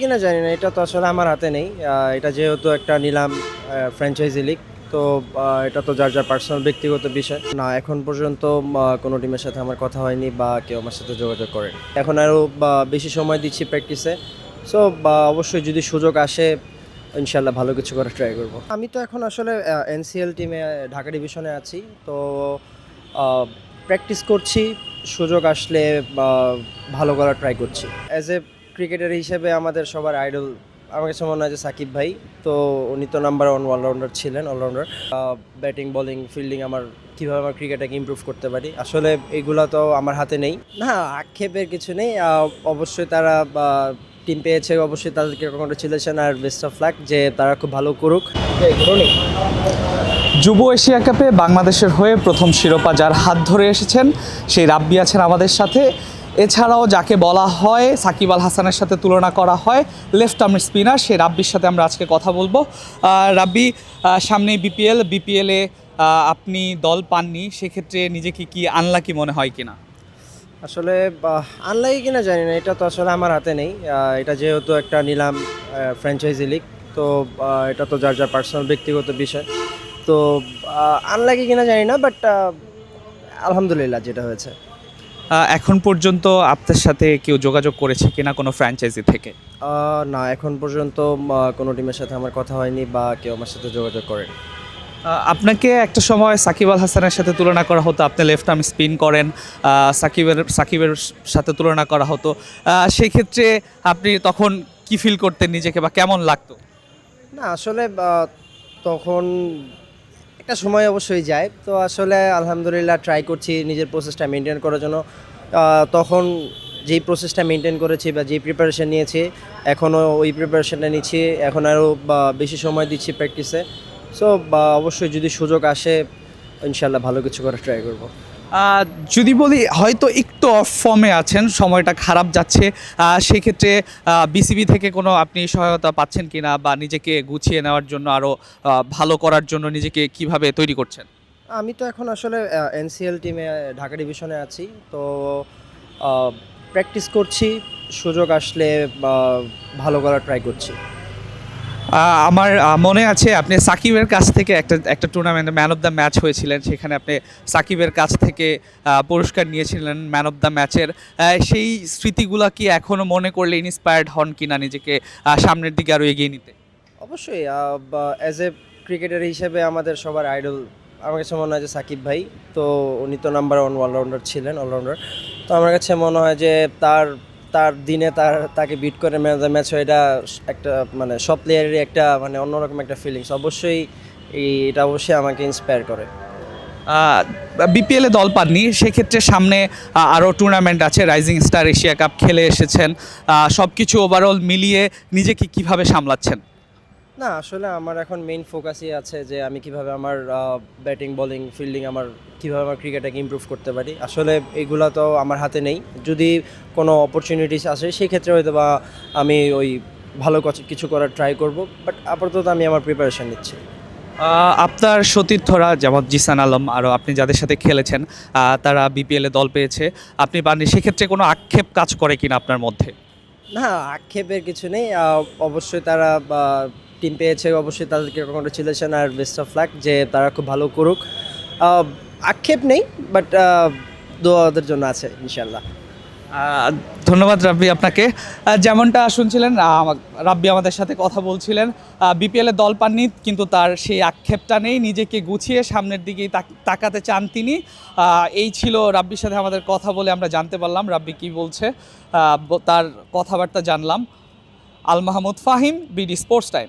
কিনা জানি না, এটা তো আসলে আমার হাতে নেই। এটা যেহেতু একটা নিলাম ফ্র্যাঞ্চাইজি লিগ তো এটা তো যার যার পার্সোনাল ব্যক্তিগত বিষয়। না, এখন পর্যন্ত কোনো টিমের সাথে আমার কথা হয়নি বা কেউ আমার সাথে যোগাযোগ করে। এখন আরও বেশি সময় দিচ্ছি প্র্যাকটিসে সো অবশ্যই যদি সুযোগ আসে ইনশাল্লাহ ভালো কিছু করার ট্রাই করব। আমি তো এখন আসলে এনসিএল টিমে ঢাকা ডিভিশনে আছি। তো প্র্যাকটিস করছি। সুযোগ আসলে ভালো করার ট্রাই করছি। অ্যাজ এ ক্রিকেটার হিসেবে আমাদের সবার আইডল আমার কাছে মনে হয় যে সাকিব ভাই। তো উনি তো নাম্বার ওয়ান অলরাউন্ডার ছিলেন অলরাউন্ডার ব্যাটিং বলিং ফিল্ডিং আমার, কীভাবে আমার ক্রিকেটটাকে ইমপ্রুভ করতে পারি? আসলে এগুলো তো আমার হাতে নেই। না, আক্ষেপের কিছু নেই। অবশ্যই তারা টিম পেয়েছে, অবশ্যই তাদেরকে কংগ্রেচুলেশন আর বেস্ট অফ লাক যে তারা খুব ভালো করুক। যুব এশিয়া কাপে বাংলাদেশের হয়ে প্রথম শিরোপা যার হাত ধরে এসেছেন, সেই রাব্বি আছেন আমাদের সাথে। এছাড়াও যাকে বলা হয় সাকিব আল হাসানের সাথে তুলনা করা হয় লেফট আর্ম স্পিনার সে রাব্বির সাথে আমরা আজকে কথা বলব। রাব্বি আহ, সামনেই বিপিএল বিপিএলে আপনি দল পাননি সেক্ষেত্রে নিজেকে কি আনলাকি মনে হয় কিনা? আসলে আনলাকি কিনা জানি না এটা তো আসলে আমার হাতে নেই। এটা যেহেতু একটা নিলাম ফ্র্যাঞ্চাইজি লিগ তো এটা তো যার যার পার্সোনাল ব্যক্তিগত বিষয়। তো আনলাকি কিনা জানি না বাট আলহামদুলিল্লাহ যেটা হয়েছে। এখন পর্যন্ত আপনার সাথে কেউ যোগাযোগ করেছে কিনা কোনো ফ্র্যাঞ্চাইজি থেকে? না এখন পর্যন্ত কোনো টিমের সাথে আমার কথা হয়নি বা কেউ আমার সাথে যোগাযোগ করেনি। আপনাকে একটা সময় সাকিব আল হাসানের সাথে তুলনা করা হতো আপনি লেফট আর্ম স্পিন করেন সাকিবের সাকিবের সাথে তুলনা করা হতো। সেই ক্ষেত্রে আপনি তখন কি ফিল করতেন নিজেকে বা কেমন লাগতো? না আসলে তখন একটা সময় অবশ্যই যায়। তো আসলে আলহামদুলিল্লাহ ট্রাই করছি নিজের প্রসেসটা মেনটেন করার জন্য। তখন যেই প্রসেসটা মেনটেন করেছি বা যেই প্রিপারেশান নিয়েছি এখনও ওই প্রিপারেশানটা নিচ্ছি। এখন আরও বেশি সময় দিচ্ছি প্র্যাকটিসে সো অবশ্যই যদি সুযোগ আসে ইনশাল্লাহ ভালো কিছু করার ট্রাই করব। যদি বলি হয়তো একটু অফ ফর্মে আছেন, সময়টা খারাপ যাচ্ছে সেক্ষেত্রে বিসিবি থেকে কোনো আপনি সহায়তা পাচ্ছেন কি না বা নিজেকে গুছিয়ে নেওয়ার জন্য আরও ভালো করার জন্য নিজেকে কীভাবে তৈরি করছেন? আমি তো এখন আসলে এনসিএল টিমে ঢাকা ডিভিশনে আছি। তো প্র্যাকটিস করছি, সুযোগ আসলে ভালো করার ট্রাই করছি। আমার মনে আছে আপনি সাকিবের কাছ থেকে একটা একটা টুর্নামেন্টে ম্যান অফ দ্য ম্যাচ হয়েছিলেন, সেখানে আপনি সাকিবের কাছ থেকে পুরস্কার নিয়েছিলেন ম্যান অফ দ্য ম্যাচের সেই স্মৃতিগুলো কি এখনও মনে করলে ইন্সপায়ার্ড হন কি না নিজেকে সামনের দিকে আরও এগিয়ে নিতে? অবশ্যই অ্যাজ এ ক্রিকেটার হিসেবে আমাদের সবার আইডল আমার কাছে মনে হয় যে সাকিব ভাই। তো উনি তো নাম্বার ওয়ান অলরাউন্ডার ছিলেন অলরাউন্ডার তো আমার কাছে মনে হয় যে তার তার দিনে তার, তাকে বিট করে ম্যান দ্য ম্যাচ এটা একটা মানে সব প্লেয়ারেরই একটা মানে অন্যরকম একটা ফিলিংস অবশ্যই এটা অবশ্যই আমাকে ইন্সপায়ার করে। বিপিএলে দল পাননি, সেক্ষেত্রে সামনে আরও টুর্নামেন্ট আছে রাইজিং স্টার এশিয়া কাপ খেলে এসেছেন। সব কিছু ওভারঅল মিলিয়ে নিজেকে কীভাবে সামলাচ্ছেন? না আসলে আমার এখন মেইন ফোকাসই আছে যে আমি কীভাবে আমার ব্যাটিং বলিং ফিল্ডিং আমার কীভাবে আমার ক্রিকেটটাকে ইমপ্রুভ করতে পারি। আসলে এগুলো তো আমার হাতে নেই। যদি কোনো অপরচুনিটিস আসে সেই ক্ষেত্রে হয়তো বা আমি ওই ভালো কিছু করার ট্রাই করব বাট আপাতত আমি আমার প্রিপারেশন নিচ্ছি। আপনার সতীর্থরা যেমন জিসান আলম আরও আপনি যাদের সাথে খেলেছেন তারা বিপিএলে দল পেয়েছে। আপনি পাননি সেক্ষেত্রে কোনো আক্ষেপ কাজ করে কিনা আপনার মধ্যে? না আক্ষেপের কিছু নেই। অবশ্যই তারা টিম পেয়েছে, অবশ্যই তাদেরকে কংগ্রেচুলেশন আর বেস্ট অফ লাক যে তারা খুব ভালো করুক। আক্ষেপ নেই বাট দোয়া ওদের জন্য আছে ইনশাল্লাহ ধন্যবাদ রাব্বি আপনাকে। যেমনটা শুনছিলেন রাব্বি আমাদের সাথে কথা বলছিলেন। বিপিএলে দল পাননি, কিন্তু তার সেই আক্ষেপটা নেই, নিজেকে গুছিয়ে সামনের দিকেই তাকাতে চান তিনি। এই ছিল রাব্বির সাথে আমাদের কথা বলে আমরা জানতে পারলাম রাব্বি কি বলছে। তার কথাবার্তা জানলাম। Al Mahmud Fahim BD sports time